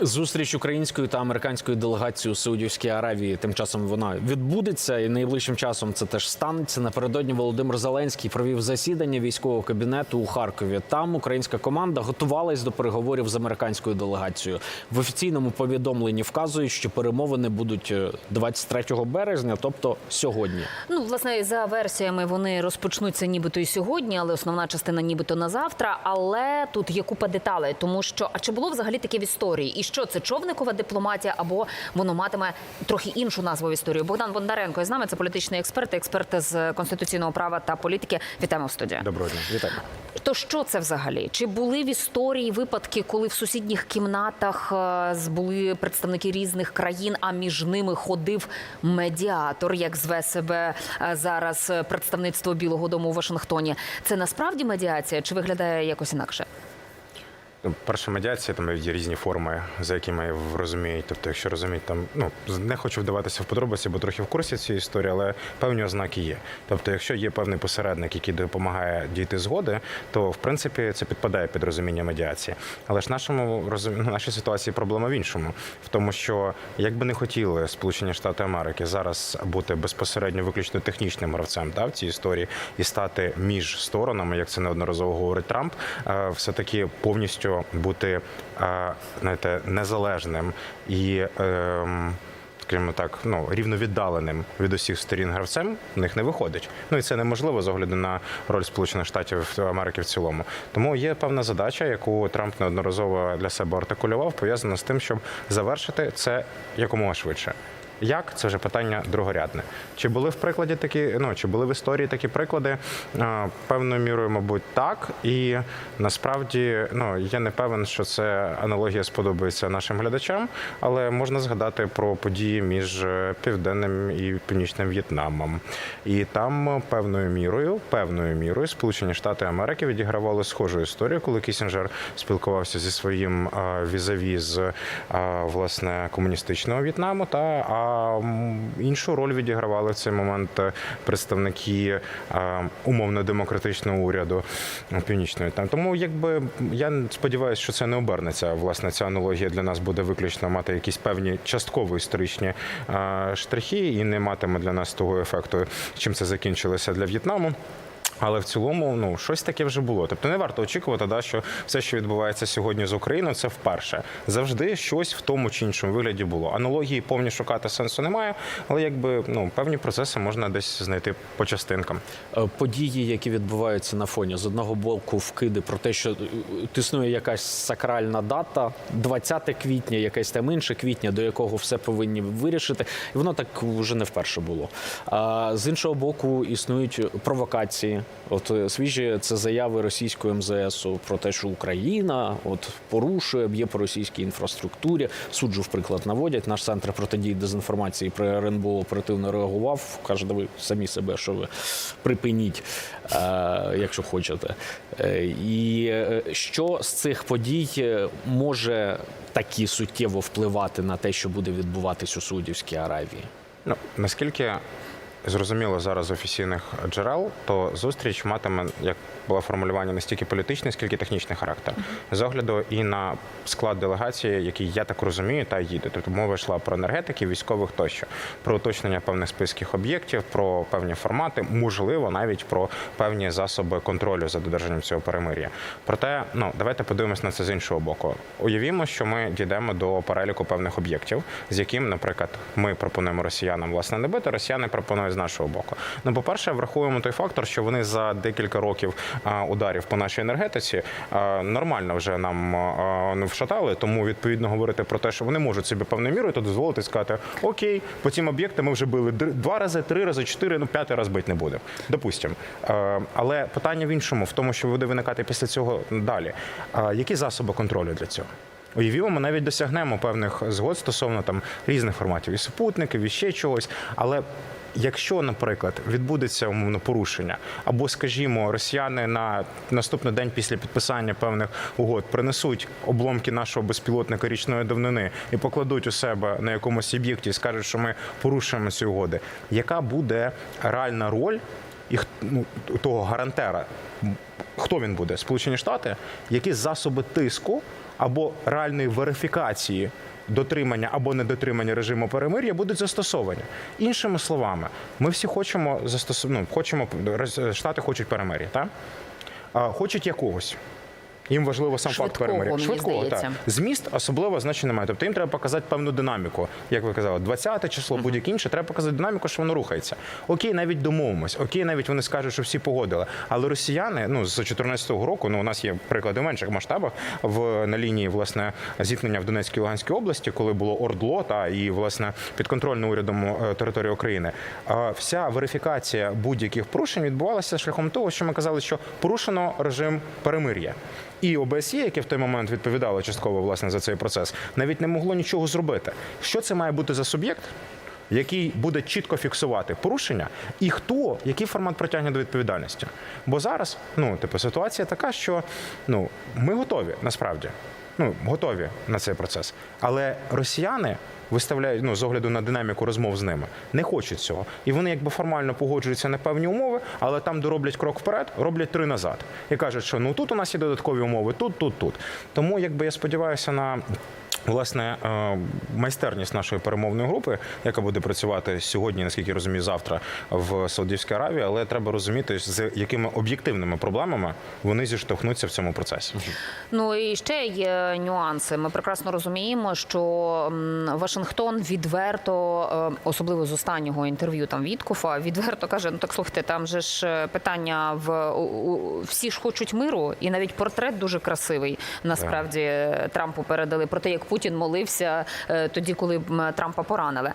Зустріч української та американської делегації у Саудівській Аравії. Тим часом вона відбудеться, і найближчим часом це теж станеться. Напередодні Володимир Зеленський провів засідання військового кабінету у Харкові. Там українська команда готувалась до переговорів з американською делегацією. В офіційному повідомленні вказують, що перемовини будуть е, 23 березня, тобто сьогодні. Ну, власне, за версіями вони розпочнуться нібито і сьогодні, але основна частина нібито на завтра. Але тут є купа деталей, тому що а чи було взагалі таке в історії? І що це човникова дипломатія, або воно матиме трохи іншу назву в історії? Богдан Бондаренко із нами це політичний експерт, експерт з конституційного права та політики. Вітаємо в студії. Доброго дня, вітаю. То що це взагалі? Чи були в історії випадки, коли в сусідніх кімнатах е, були представники різних країн, а між ними ходив медіатор, як зве себе е, зараз е, представництво Білого Дому у Вашингтоні? Це насправді медіація чи виглядає якось інакше? Ну, Перша медіація там є різні форми, за якими розуміють. Тобто, якщо розуміють, там ну не хочу вдаватися в подробиці, бо трохи в курсі цієї історії, але певні ознаки є. Тобто, якщо є певний посередник, який допомагає дійти згоди, то в принципі це підпадає під розуміння медіації. Але ж нашому ну, нашій ситуації проблема в іншому, в тому, що як би не хотіли Сполучені Штати Америки зараз бути безпосередньо виключно технічним гравцем да, в цій історії і стати між сторонами, як це неодноразово говорить Трамп, е, все таки повністю бути е, знаєте, незалежним і. ем, Скажімо так, ну рівновіддаленим від усіх сторін гравцем в них не виходить. Ну і це неможливо з огляду на роль Сполучених Штатів Америки в цілому. Тому є певна задача, яку Трамп неодноразово для себе артикулював, пов'язана з тим, щоб завершити це якомога швидше. Як це вже питання другорядне? Чи були в прикладі такі, ну чи були в історії такі приклади? Певною мірою, мабуть, так. І насправді, ну я не певен, що це аналогія сподобається нашим глядачам, але можна згадати про події між е, південним і північним В'єтнамом. І там певною мірою, певною мірою, Сполучені Штати Америки відігравали схожу історію, коли Кісінджер спілкувався зі своїм візаві з власне комуністичного В'єтнаму, та а іншу роль відігравали в цей момент е, представники умовно-демократичного уряду е, північної. Там тому, якби я сподіваюся, що це не обернеться. Власне, ця аналогія для нас буде виключно мати якісь певні частково історичні штрихи і не матиме для нас того ефекту, чим це закінчилося для В'єтнаму. Але в цілому, ну щось таке вже було. Тобто не варто очікувати, да, що все, що відбувається сьогодні з Україною, це вперше. Завжди щось в тому чи іншому вигляді було. Аналогії повні шукати сенсу немає, але якби ну певні процеси можна десь знайти по частинкам. Е, події, які відбуваються на фоні з одного боку, вкиди про те, що е, існує якась сакральна дата, 20 квітня, якесь там інше квітня, до якого все повинні вирішити, і воно так вже не вперше було. А з іншого боку, існують провокації. От е, свіжі це заяви російського МЗСу про те, що Україна от порушує, б'є по російській інфраструктурі. Суджу в приклад наводять. Наш центр протидії дезінформації при РНБО оперативно реагував. Каже, да ви самі себе, що ви припиніть, е, якщо хочете. Е, і що з цих подій може такі суттєво впливати на те, що буде відбуватись у Саудівській Аравії? Ну наскільки зрозуміло зараз з офіційних джерел, то зустріч матиме як було формулювання не стільки політичний, скільки технічний характер. З огляду і на склад делегації, який я так розумію, та їде. Тобто мова йшла про енергетиків, військових тощо, про уточнення певних списків об'єктів, про певні формати, можливо, навіть про певні засоби контролю за додержанням цього перемир'я. Проте, ну давайте подивимось на це з іншого боку. Уявімо, що ми дійдемо до переліку певних об'єктів, з яким, наприклад, ми пропонуємо росіянам власне не бити, росіяни пропонують нашого боку. Ну, по-перше, врахуємо той фактор, що вони за декілька років ударів по нашій енергетиці нормально вже нам не вшатали, тому відповідно говорити про те, що вони можуть собі певною мірою то дозволити сказати: Окей, по цим об'єктам ми вже били два рази, три рази, чотири, ну п'ятий раз бити не будемо. Допустимо. Але питання в іншому, в тому, що буде виникати після цього далі. Які засоби контролю для цього? Уявімо, ми навіть досягнемо певних згод стосовно там різних форматів і супутників, і ще чогось. Але якщо, наприклад, відбудеться умовно порушення, або, скажімо, росіяни на наступний день після підписання певних угод принесуть обломки нашого безпілотника річної давнини і покладуть у себе на якомусь об'єкті і скажуть, що ми порушуємо ці угоди, яка буде реальна роль і ну, того гарантера? Хто він буде? Сполучені Штати? Які засоби тиску або реальної верифікації дотримання або недотримання режиму перемир'я будуть застосовані. Іншими словами, ми всі хочемо застосу... ну, хочемо штати хочуть перемир'я, так? Хочуть якогось. Їм важливо сам факт Швидкого, перемир'я. мені так. Зміст особливо значення немає. Тобто їм треба показати певну динаміку. Як ви казали, 20 число, будь-яке інше, треба показати динаміку, що воно рухається. Окей, навіть домовимось, окей, навіть вони скажуть, що всі погодили. Але росіяни, ну з 2014 року, ну у нас є приклади в менших масштабах в на лінії власне зіткнення в Донецькій і Луганській області, коли було ордло та і власне підконтрольна урядом е, територія України. Вся верифікація будь-яких порушень відбувалася шляхом того, що ми казали, що порушено режим перемир'я. І ОБСЄ, яке в той момент відповідало частково власне за цей процес, навіть не могло нічого зробити. Що це має бути за суб'єкт? Який буде чітко фіксувати порушення, і хто який формат притягнення до відповідальності? Бо зараз, ну типу, ситуація така, що ну ми готові насправді, ну готові на цей процес. Але росіяни виставляють ну з огляду на динаміку розмов з ними, не хочуть цього. І вони якби формально погоджуються на певні умови, але там, де роблять крок вперед, роблять три назад. І кажуть, що ну тут у нас є додаткові умови, тут, тут, тут. Тому якби я сподіваюся на. Власне, е, майстерність нашої перемовної групи, яка буде працювати сьогодні, наскільки розумію, завтра в Саудівській Аравії, але треба розуміти, з якими об'єктивними проблемами вони зіштовхнуться в цьому процесі. Ну і ще є нюанси. Ми прекрасно розуміємо, що Вашингтон відверто, е, особливо з останнього інтерв'ю там Віткофа, відверто каже: ну так слухайте, там же ж е, питання в всі ж хочуть миру, і навіть портрет дуже красивий. Насправді е, Трампу передали про те, як Путін молився тоді, коли Трампа поранили.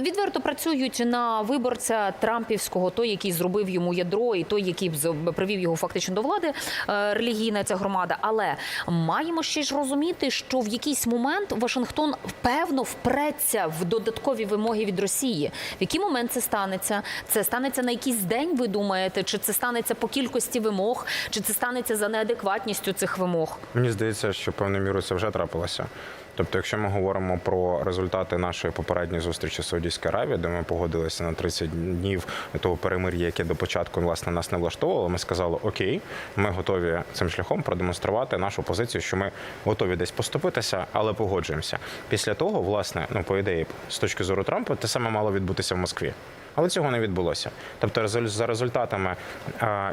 Відверто працюють на виборця Трампівського, той, який зробив йому ядро, і той, який привів його фактично до влади, релігійна ця громада. Але маємо ще ж розуміти, що в якийсь момент Вашингтон певно впреться в додаткові вимоги від Росії. В який момент це станеться? Це станеться на якийсь день, ви думаєте? Чи це станеться по кількості вимог, чи це станеться за неадекватністю цих вимог? Мені здається, що певною мірою це вже трапилося. Тобто, якщо ми говоримо про результати нашої попередньої зустрічі з Саудівською де ми погодилися на 30 днів того перемир'я, яке до початку власне нас не влаштовувало, ми сказали, окей, ми готові цим шляхом продемонструвати нашу позицію, що ми готові десь поступитися, але погоджуємося. Після того, власне, ну по ідеї, з точки зору Трампа, те саме мало відбутися в Москві. Але цього не відбулося. Тобто, за результатами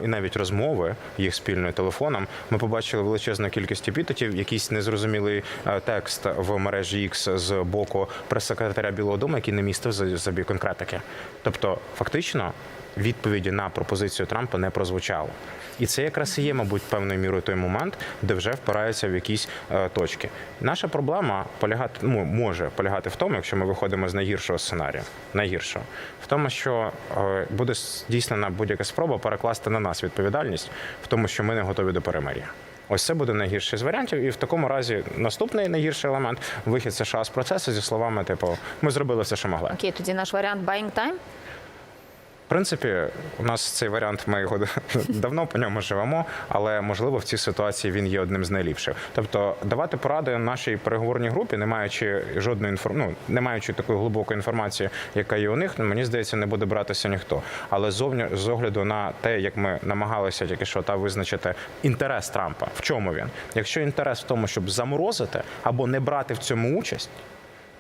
і навіть розмови їх спільною телефоном, ми побачили величезну кількість епітетів, якийсь незрозумілий текст в мережі X з боку прес-секретаря Білого Дому, який не містив за собі конкретики. Тобто, фактично. Відповіді на пропозицію Трампа не прозвучало, і це якраз і є, мабуть, певною мірою той момент, де вже впираються в якісь е, точки. Наша проблема полягати ну, може полягати в тому, якщо ми виходимо з найгіршого сценарію, найгіршого, в тому, що е, буде здійснена будь-яка спроба перекласти на нас відповідальність в тому, що ми не готові до перемир'я. Ось це буде найгірший з варіантів, і в такому разі наступний найгірший елемент вихід США з процесу зі словами, типу, ми зробили все, що могли. Окей, тоді наш варіант buying time? Принципі, у нас цей варіант, ми його давно по ньому живемо, але можливо в цій ситуації він є одним з найліпших. Тобто, давати поради нашій переговорній групі, не маючи жодної інформ... ну, не маючи такої глибокої інформації, яка є у них, мені здається, не буде братися ніхто. Але зовні з огляду на те, як ми намагалися тільки що та визначити інтерес Трампа, в чому він? Якщо інтерес в тому, щоб заморозити або не брати в цьому участь,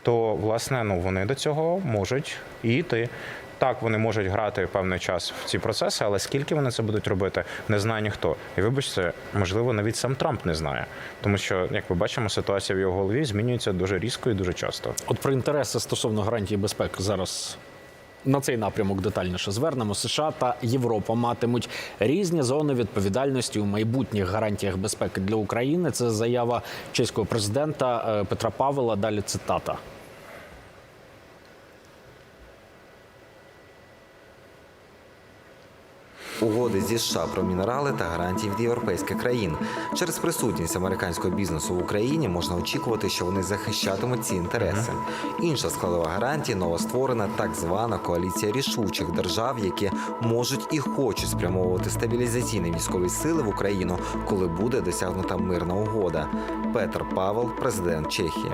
то власне ну вони до цього можуть і йти. Так, вони можуть грати певний час в ці процеси, але скільки вони це будуть робити, не знає ніхто. І вибачте, можливо, навіть сам Трамп не знає, тому що, як ми бачимо, ситуація в його голові змінюється дуже різко і дуже часто. От про інтереси стосовно гарантії безпеки зараз. На цей напрямок детальніше звернемо. США та Європа матимуть різні зони відповідальності у майбутніх гарантіях безпеки для України. Це заява чеського президента е, Петра Павела. Далі цитата. Угоди зі США про мінерали та гарантії від європейських країн через присутність американського бізнесу в Україні можна очікувати, що вони захищатимуть ці інтереси. Інша складова гарантії новостворена так звана коаліція рішучих держав, які можуть і хочуть спрямовувати стабілізаційні військові сили в Україну, коли буде досягнута мирна угода. Петр Павел, президент Чехії.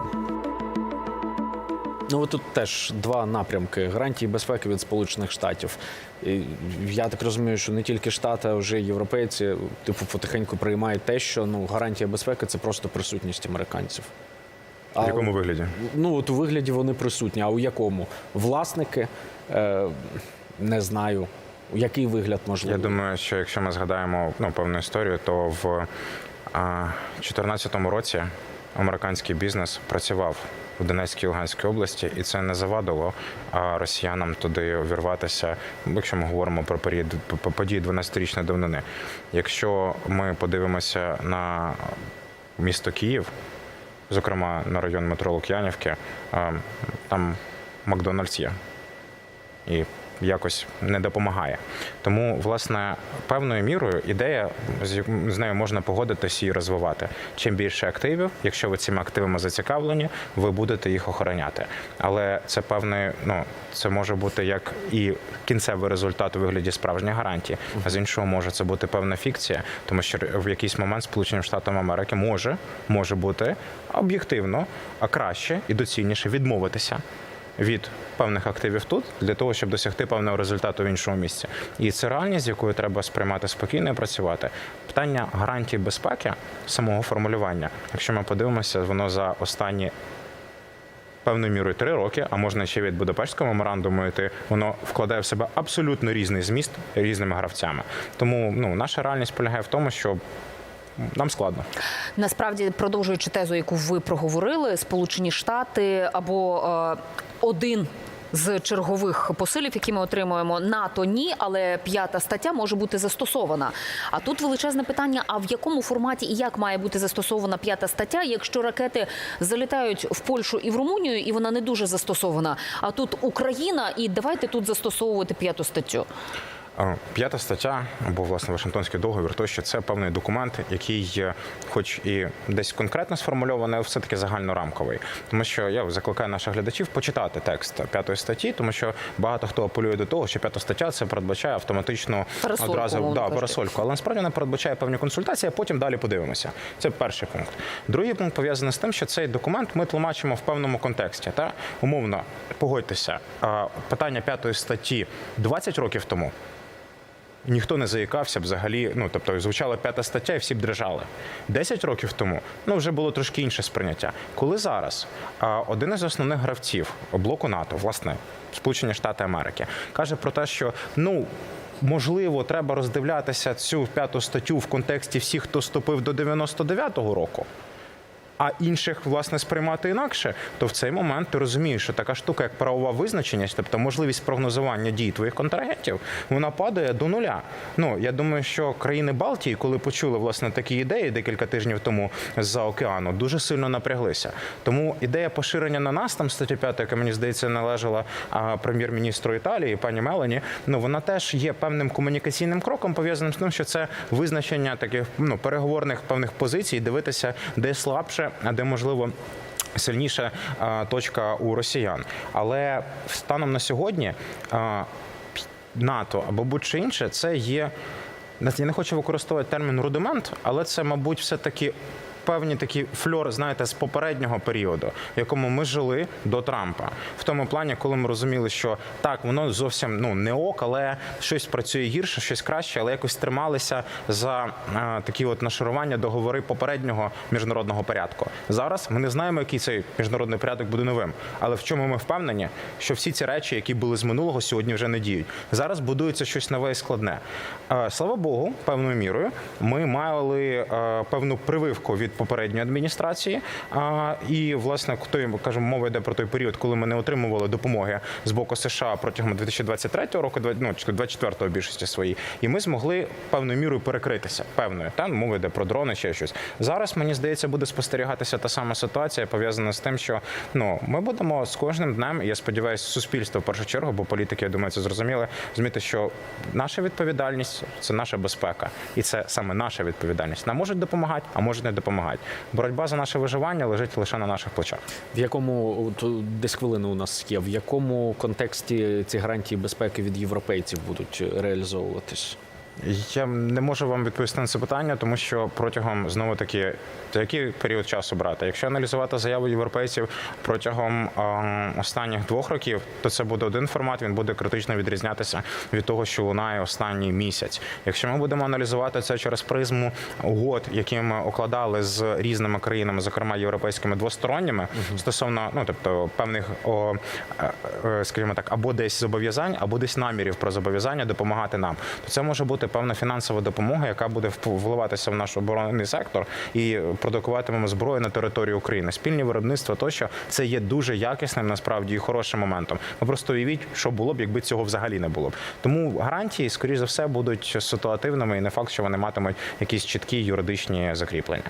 Ну тут теж два напрямки гарантії безпеки від Сполучених Штатів. І я так розумію, що не тільки Штати, а вже європейці типу потихеньку приймають те, що ну гарантія безпеки це просто присутність американців. А В якому вигляді? Ну от у вигляді вони присутні. А у якому? Власники е, не знаю. Який вигляд можливо? Я думаю, що якщо ми згадаємо ну, певну історію, то в 2014 році американський бізнес працював в Донецькій і Луганській області, і це не завадило росіянам туди увірватися, якщо ми говоримо про період по- події 12-річної давнини. Якщо ми подивимося на місто Київ, зокрема на район метро Лук'янівки, там Макдональдс є і якось не допомагає. Тому, власне, певною мірою ідея з нею можна погодитися і розвивати. Чим більше активів, якщо ви цими активами зацікавлені, ви будете їх охороняти. Але це певний, ну це може бути як і кінцевий результат у вигляді справжньої гарантії, а з іншого може це бути певна фікція, тому що в якийсь момент Сполученим Штатам Америки може, може бути об'єктивно, а краще і доцільніше відмовитися від певних активів тут для того, щоб досягти певного результату в іншому місці. І це реальність, з якою треба сприймати спокійно і працювати. Питання гарантії безпеки самого формулювання, якщо ми подивимося, воно за останні. Певною мірою три роки, а можна ще від Будапештського меморандуму йти, воно вкладає в себе абсолютно різний зміст різними гравцями. Тому ну наша реальність полягає в тому, що нам складно. Насправді, продовжуючи тезу, яку ви проговорили, Сполучені Штати або е, один. З чергових посилів, які ми отримуємо, НАТО ні, але п'ята стаття може бути застосована. А тут величезне питання: а в якому форматі і як має бути застосована п'ята стаття, якщо ракети залітають в Польщу і в Румунію, і вона не дуже застосована. А тут Україна, і давайте тут застосовувати п'яту статтю. Е, П'ята стаття або власне Вашингтонський договір, то що це певний документ, який, е, хоч і десь конкретно сформульований, але все-таки загальнорамковий. Тому що я закликаю наших глядачів почитати текст п'ятої статті, тому що багато хто апелює до того, що п'ята стаття це передбачає автоматично Парасольку, одразу да, парасольку, але насправді вона передбачає певні консультації, а потім далі подивимося. Це перший пункт. Другий пункт пов'язаний з тим, що цей документ ми тлумачимо в певному контексті. Та умовно погодьтеся, а, питання п'ятої статті 20 років тому ніхто не заїкався взагалі. Ну тобто звучала п'ята стаття, і всі б дрижали. Десять років тому ну вже було трошки інше сприйняття. Коли зараз один із основних гравців блоку НАТО, власне, Сполучені Штати Америки, каже про те, що ну. Можливо, треба роздивлятися цю п'яту статтю в контексті всіх, хто вступив до 99-го року, а інших власне сприймати інакше, то в цей момент ти розумієш, що така штука, як правова визначеність, тобто можливість прогнозування дій твоїх контрагентів, вона падає до нуля. Ну я думаю, що країни Балтії, коли почули власне такі ідеї декілька тижнів тому з-за океану, дуже сильно напряглися. Тому ідея поширення на нас, там стаття 5, яка мені здається належала прем'єр-міністру Італії, пані Мелані, ну вона теж є певним комунікаційним кроком, пов'язаним з тим, що це визначення таких ну переговорних певних позицій, дивитися, де слабше, а де можливо. Сильніша точка у росіян, але станом на сьогодні НАТО або будь-що інше, це є. Я не хочу використовувати термін рудимент, але це, мабуть, все-таки певні такі фльор, знаєте, з попереднього періоду, в якому ми жили до Трампа. В тому плані, коли ми розуміли, що так, воно зовсім ну не ок, але щось працює гірше, щось краще, але якось трималися за а, такі от нашарування договори попереднього міжнародного порядку. Зараз ми не знаємо, який цей міжнародний порядок буде новим. Але в чому ми впевнені, що всі ці речі, які були з минулого, сьогодні вже не діють. Зараз будується щось нове і складне. Е, Слава Богу, певною мірою ми мали е, певну прививку від попередньої адміністрації. А, І власне той кажемо, мова йде про той період, коли ми не отримували допомоги з боку США протягом 2023 року, ну, чи 24-го більшості своїй, і ми змогли певною мірою перекритися. Певною там мова йде про дрони, ще щось. Зараз мені здається, буде спостерігатися та сама ситуація, пов'язана з тим, що ну ми будемо з кожним днем. Я сподіваюся, суспільство в першу чергу, бо політики, я думаю, це зрозуміли. Розуміти, що наша відповідальність це наша безпека, і це саме наша відповідальність. Нам можуть допомагати, а можуть не допомагати. Боротьба за наше виживання лежить лише на наших плечах. В якому от, десь хвилини у нас є, в якому контексті ці гарантії безпеки від європейців будуть реалізовуватись? Я не можу вам відповісти на це питання, тому що протягом знову таки який період часу брати. Якщо аналізувати заяву європейців протягом е, останніх двох років, то це буде один формат. Він буде критично відрізнятися від того, що лунає останній місяць. Якщо ми будемо аналізувати це через призму угод, які ми укладали з різними країнами, зокрема європейськими двосторонніми, стосовно ну тобто певних о, е, е, скажімо так, або десь зобов'язань, або десь намірів про зобов'язання допомагати нам, то це може бути певна фінансова допомога, яка буде вп- вливатися в наш оборонний сектор і продукуватимемо зброю на території України. Спільні виробництва тощо це є дуже якісним насправді і хорошим моментом. Ви просто уявіть, що було б, якби цього взагалі не було б. Тому гарантії, скоріш за все, будуть ситуативними, і не факт, що вони матимуть якісь чіткі юридичні закріплення.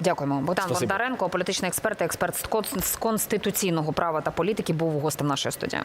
Дякуємо. Богдан Спасибо. Бондаренко, політичний експерт, і експерт з конституційного права та політики, був гостем нашої студії.